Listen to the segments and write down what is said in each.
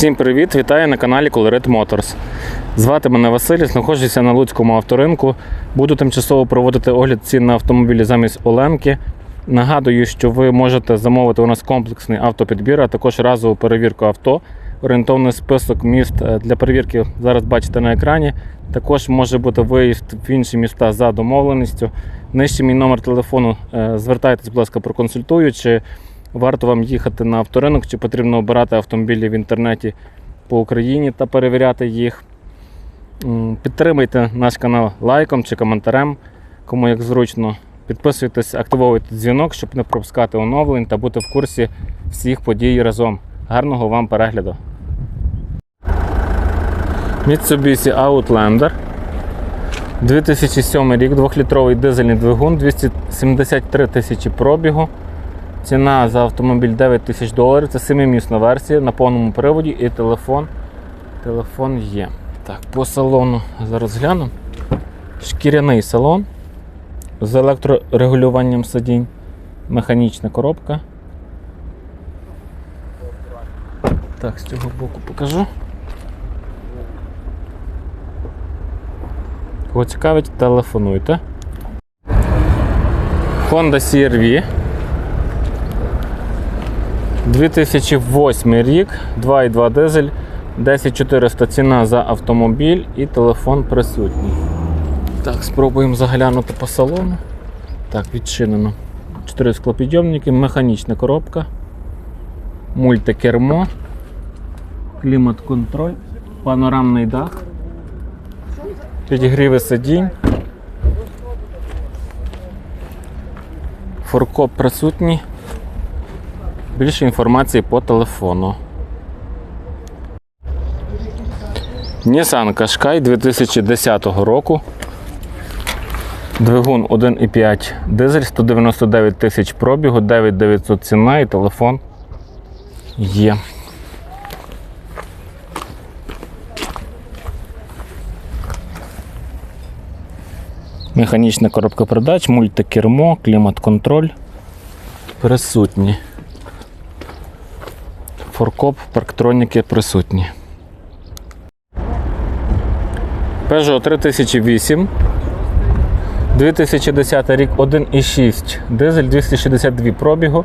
Всім привіт! Вітаю на каналі Colorit Motors. Звати мене Василь, знаходжуся на Луцькому авторинку. Буду тимчасово проводити огляд цін на автомобілі замість Оленки. Нагадую, що ви можете замовити у нас комплексний автопідбір, а також разову перевірку авто. Орієнтовний список міст е, для перевірки зараз бачите на екрані. Також може бути виїзд в інші міста за домовленістю. Нижче мій номер телефону. Е, Звертайтесь, будь ласка, проконсультую, чи варто вам їхати на авторинок, чи потрібно обирати автомобілі в інтернеті по Україні та перевіряти їх. Підтримайте наш канал лайком чи коментарем, кому як зручно. Підписуйтесь, активовуйте дзвінок, щоб не пропускати оновлень та бути в курсі всіх подій разом. Гарного вам перегляду! Mitsubishi Outlander 2007 рік, 2-літровий дизельний двигун, 273 тисячі пробігу. Ціна за автомобіль 9 тисяч доларів. Це 7-місна версія на повному приводі і телефон. Телефон є. Так, по салону зараз гляну. Шкіряний салон з електрорегулюванням сидінь, механічна коробка. Так, з цього боку покажу. Кого цікавить, телефонуйте. Honda CR-V 2008 рік, 2,2 дизель, 10400 ціна за автомобіль і телефон присутній. Так, спробуємо заглянути по салону. Так, відчинено. 4 склопідйомники, механічна коробка, мультикермо, клімат-контроль, панорамний дах, підігріви сидінь. Форкоп присутній. Більше інформації по телефону. Nissan Qashqai 2010 року. Двигун 1,5 дизель, 199 тисяч пробігу, 9900 ціна і телефон є. Механічна коробка передач, мультикермо, клімат-контроль присутні. Форкоп, парктроніки присутні. Peugeot 3008. 2010 рік 1,6 дизель, 262 пробігу,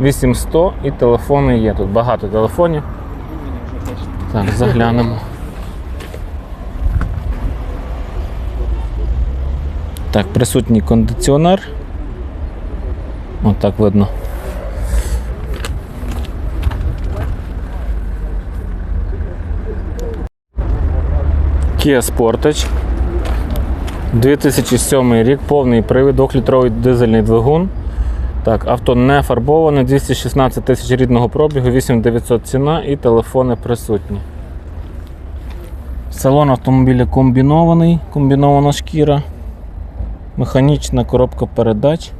8100 і телефони є. Тут багато телефонів. Так, заглянемо. Так, присутній кондиціонер. Отак видно. Kia Sportage. 2007 рік, повний привід, 2-літровий дизельний двигун. Так, авто не фарбоване, 216 тисяч рідного пробігу, 8900 ціна і телефони присутні. Салон автомобіля комбінований, комбінована шкіра, механічна коробка передач.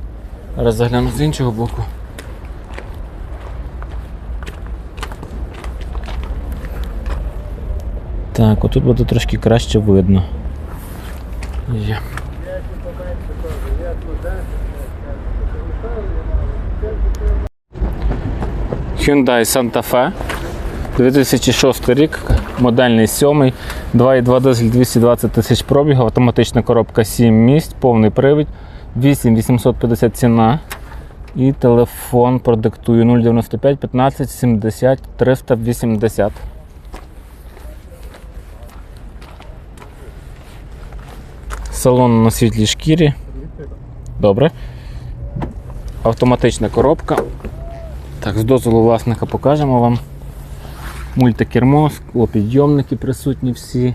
Зараз загляну з іншого боку. Так, отут буде трошки краще видно. Є. Hyundai Santa Fe 2006 рік, модельний 7, 2,2 дизель 220 тисяч пробігу, автоматична коробка 7 місць, повний привід, 8850 ціна. І телефон продиктую 095 15 70 380. Салон на світлій шкірі. Добре. Автоматична коробка. Так, з дозволу власника покажемо вам. Мультикермо, склопідйомники присутні всі.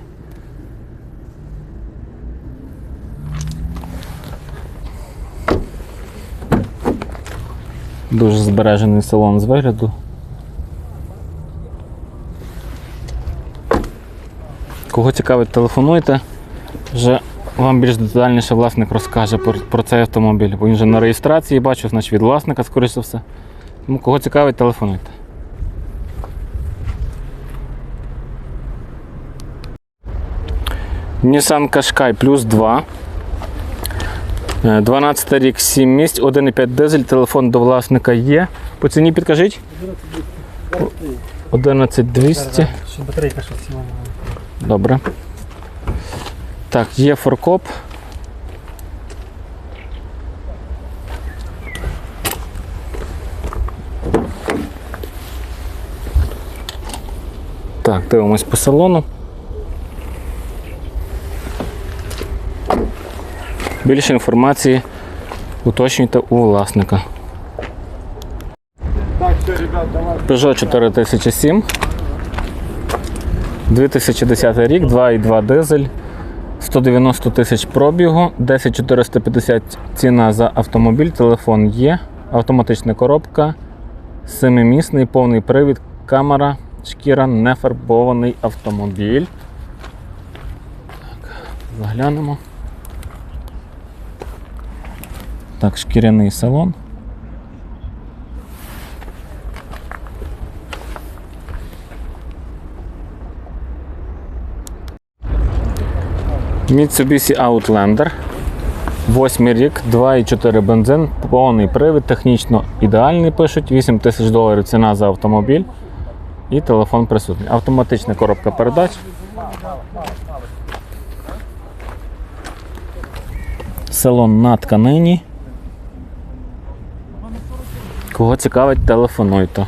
Дуже збережений салон з вигляду. Кого цікавить, телефонуйте. Вже вам більш детальніше власник розкаже про, про цей автомобіль. Бо він вже на реєстрації бачу, значить від власника, скоріше за все. Тому кого цікавить, телефонуйте. Nissan Qashqai плюс 2. Е, 12 рік 7 місць, 1,5 дизель, телефон до власника є. По ціні підкажіть? 11200. Що батарейка що. Добре. Так, є форкоп. Так, дивимось по салону. Більше інформації уточнюйте у власника. Peugeot 4007. 2010 рік, 2,2 дизель, 190 тисяч пробігу, 10450 ціна за автомобіль, телефон є, автоматична коробка, семимісний, повний привід, камера, шкіра, нефарбований автомобіль. Так, заглянемо. Так, шкіряний салон. Mitsubishi Outlander. Восьмий рік, 2,4 бензин, повний привід, технічно ідеальний пишуть, 8 тисяч доларів ціна за автомобіль і телефон присутній. Автоматична коробка передач. Салон на тканині. Кого цікавить, телефонуйте.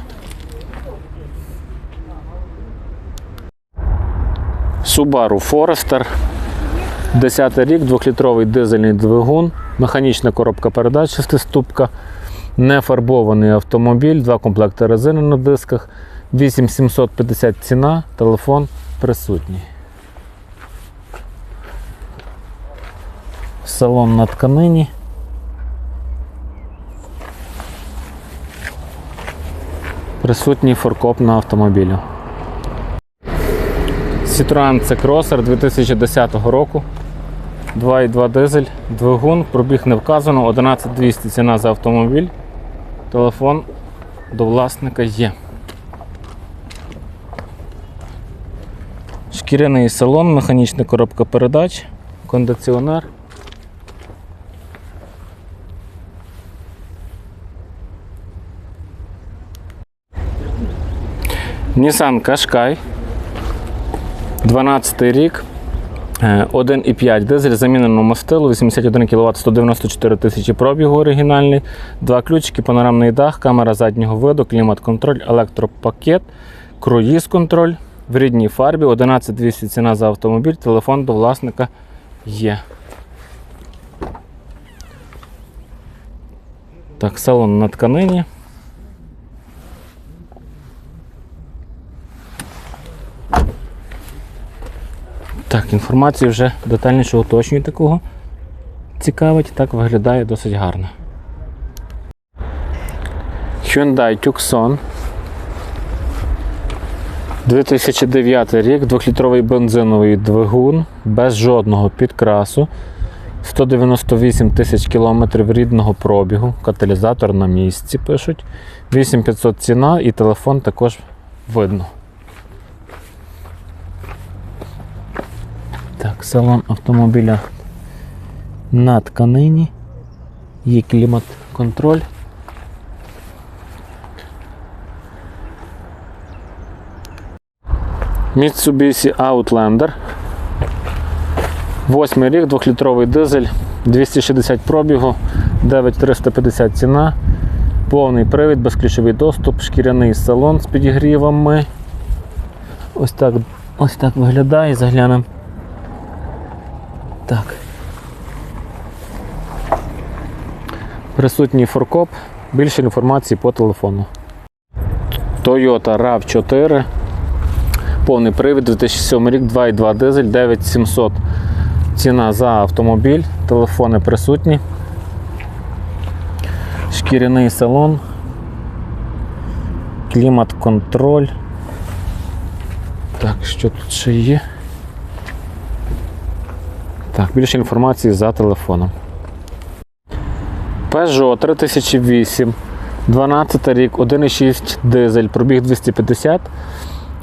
Subaru Forester. 10 рік, 2-літровий дизельний двигун, механічна коробка передач, шестиступка, нефарбований автомобіль, два комплекти резини на дисках, 8750 ціна, телефон присутній. Салон на тканині. Присутній форкоп на автомобілі. Citroen C-Crosser 2010 року. 2,2 дизель, двигун, пробіг не вказано, 11200 ціна за автомобіль. Телефон до власника є. Шкіряний салон, механічна коробка передач, кондиціонер. Nissan Qashqai 12 рік. Е, 1,5 дизель, замінено мастилу, 81 кВт, 194 тисячі пробігу оригінальний, два ключики, панорамний дах, камера заднього виду, клімат-контроль, електропакет, круїз-контроль в рідній фарбі, 11200 ціна за автомобіль, телефон до власника є. Так, салон на тканині. Так, інформацію вже детальніше уточнюєте кого. Цікавить, так виглядає досить гарно. Hyundai Tucson. 2009 рік, 2-літровий бензиновий двигун, без жодного підкрасу. 198 тисяч кілометрів рідного пробігу, каталізатор на місці пишуть. 8500 ціна і телефон також видно. Так, салон автомобіля на тканині. Є клімат-контроль. Mitsubishi Outlander. Восьмий рік, 2-літровий дизель, 260 пробігу, 9350 ціна, повний привід, безключовий доступ, шкіряний салон з підігрівами. Ось так, ось так виглядає, заглянемо. Так. Присутній форкоп. Більше інформації по телефону. Toyota RAV4. Повний привід 2007 рік, 2,2 дизель, 9700 ціна за автомобіль. Телефони присутні. Шкіряний салон. Клімат-контроль. Так, що тут ще є? Так, більше інформації за телефоном. Peugeot 3008, 12 рік, 1,6 дизель, пробіг 250,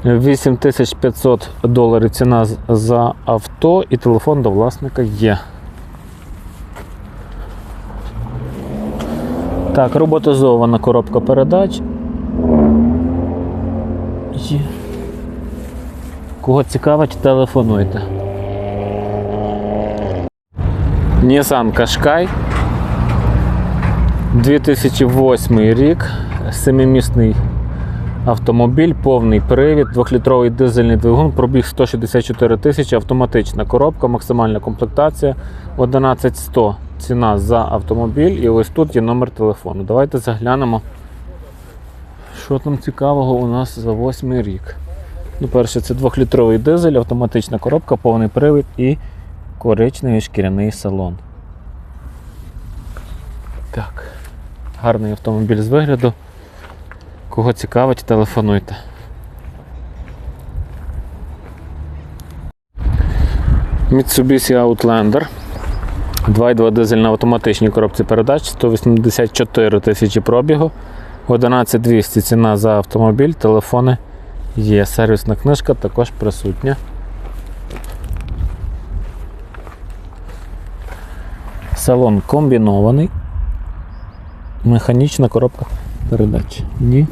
8500 доларів ціна за авто і телефон до власника є. Так, роботизована коробка передач. Кого цікавить, телефонуйте. Nissan Qashqai 2008 рік, семимісний автомобіль, повний привід, 2-літровий дизельний двигун, пробіг 164 тисячі, автоматична коробка, максимальна комплектація 11100 ціна за автомобіль. І ось тут є номер телефону. Давайте заглянемо, що там цікавого у нас за 8 рік. Ну, перше, це 2-літровий дизель, автоматична коробка, повний привід і коричневий шкіряний салон. Так. Гарний автомобіль з вигляду. Кого цікавить, телефонуйте. Mitsubishi Outlander. 2.2 дизель на автоматичній коробці передач, 184 тисячі пробігу, 11200 ціна за автомобіль, телефони є. Сервісна книжка також присутня. Салон комбінований. Механічна коробка передач. Ні.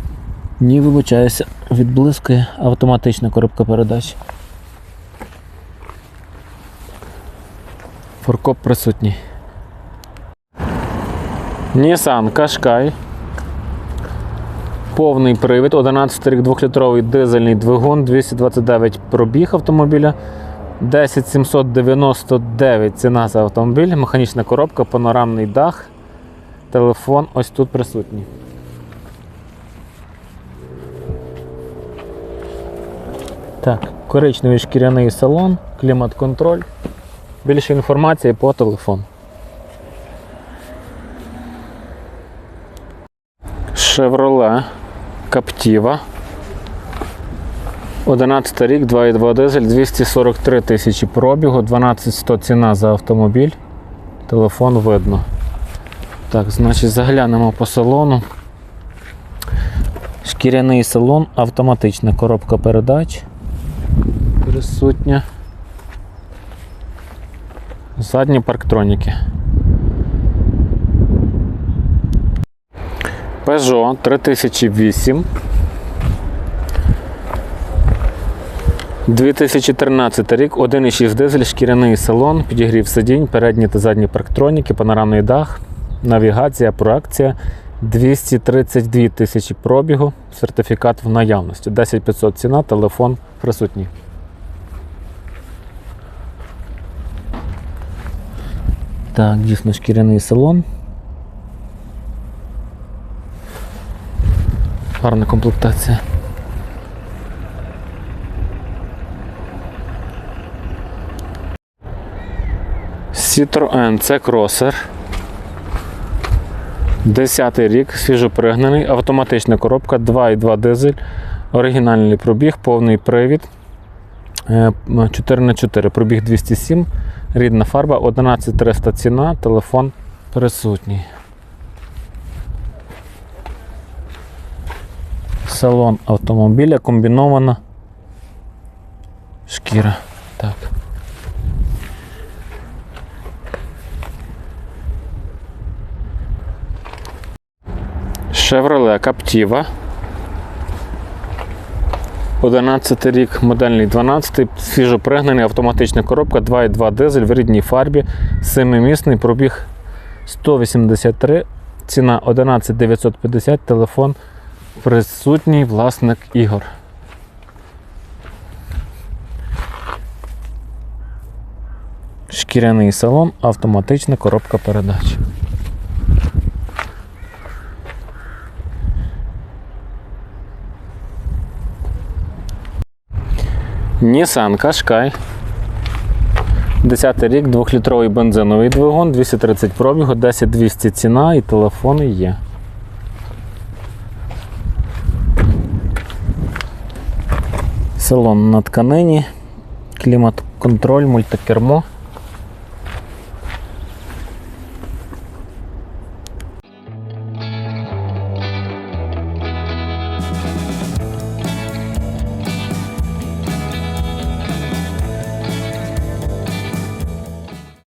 Ні, вибачаюся, відблискує автоматична коробка передач. Форкоп присутній. Nissan Qashqai. Повний привід, 11 рік 2-літровий дизельний двигун, 229 пробіг автомобіля, 10799 ціна за автомобіль, механічна коробка, панорамний дах, телефон ось тут присутній. Так, коричневий шкіряний салон, клімат-контроль. Більше інформації по телефону. Chevrolet Captiva. 11 рік, 2,2 дизель, 243 тисячі пробігу, 12100 ціна за автомобіль. Телефон видно. Так, значить, заглянемо по салону. Шкіряний салон, автоматична коробка передач. Присутня. Задні парктроніки. Peugeot 3008. 2013 рік, 1,6 дизель, шкіряний салон, підігрів сидінь, передні та задні парктроніки, панорамний дах, навігація, проекція, 232 тисячі пробігу, сертифікат в наявності, 10500 ціна, телефон присутній. Так, дійсно шкіряний салон. Гарна комплектація. Citroen це кросер. Десятий рік, свіжопригнаний, автоматична коробка, 2,2 дизель, оригінальний пробіг, повний привід. 4х4, пробіг 207, рідна фарба, 11300 ціна, телефон присутній. Салон автомобіля комбінована шкіра. Так. Chevrolet Captiva. 11 рік, модельний 12, свіжопригнаний, автоматична коробка, 2,2 дизель в рідній фарбі, 7-місний, пробіг 183, ціна 11950, телефон присутній власник ігор. Шкіряний салон, автоматична коробка передач. Nissan Qashqai. 10 рік, 2-літровий бензиновий двигун, 230 пробігу, 10200 ціна і телефони є. Салон на тканині, клімат-контроль, мультикермо.